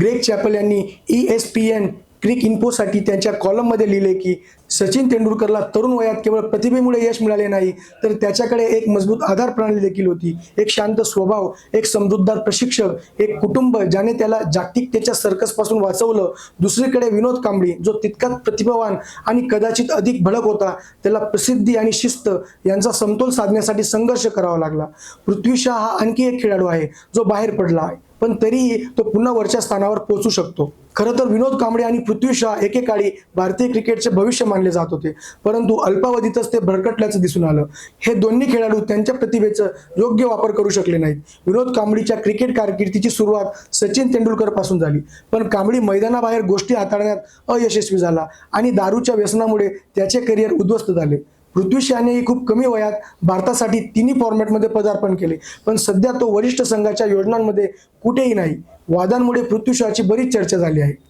Greg Chappell यांनी E S P N cric इन्फोसाठी त्यांच्या कॉलममध्ये लिहिले की सचिन तेंडुलकरला तरुण वयात केवळ प्रतिभेमुळे यश मिळाले नाही तर त्याच्याकडे एक मजबूत आधार प्रणाली देखील होती. एक शांत स्वभाव एक समजूतदार प्रशिक्षक एक कुटुंब ज्याने त्याला जागतिकतेच्या सर्कसपासून वाचवलं. दुसरीकडे विनोद कांबळी जो तितकाच प्रतिभावान आणि कदाचित अधिक भडक होता त्याला प्रसिद्धी आणि शिस्त यांचा समतोल साधण्यासाठी संघर्ष करावा लागला. पृथ्वी शा हा आणखी एक खेळाडू आहे जो बाहेर पडला आहे. पण तरीही तो पुन्हा वरच्या स्थानावर पोहोचू शकतो. खरं तर विनोद कांबळे आणि पृथ्वी शाह एकेकाळी भारतीय क्रिकेटचे भविष्य मानले जात होते. परंतु अल्पावधीतच ते भरकटल्याचं दिसून आलं. हे दोन्ही खेळाडू त्यांच्या प्रतिभेचं योग्य वापर करू शकले नाहीत. विनोद कांबळीच्या क्रिकेट कारकिर्दीची सुरुवात सचिन तेंडुलकरपासून झाली. पण कांबळी मैदानाबाहेर गोष्टी हाताळण्यात अयशस्वी झाला आणि दारूच्या व्यसनामुळे त्याचे करिअर उद्ध्वस्त झाले. पृथ्वी शहाने खूप कमी वयात भारतासाठी तिन्ही फॉर्मॅटमध्ये पदार्पण केले. पण सध्या तो वरिष्ठ संघाच्या योजनांमध्ये कुठेही नाही. वादांमुळे पृथ्वी शहाची बरीच चर्चा झाली आहे.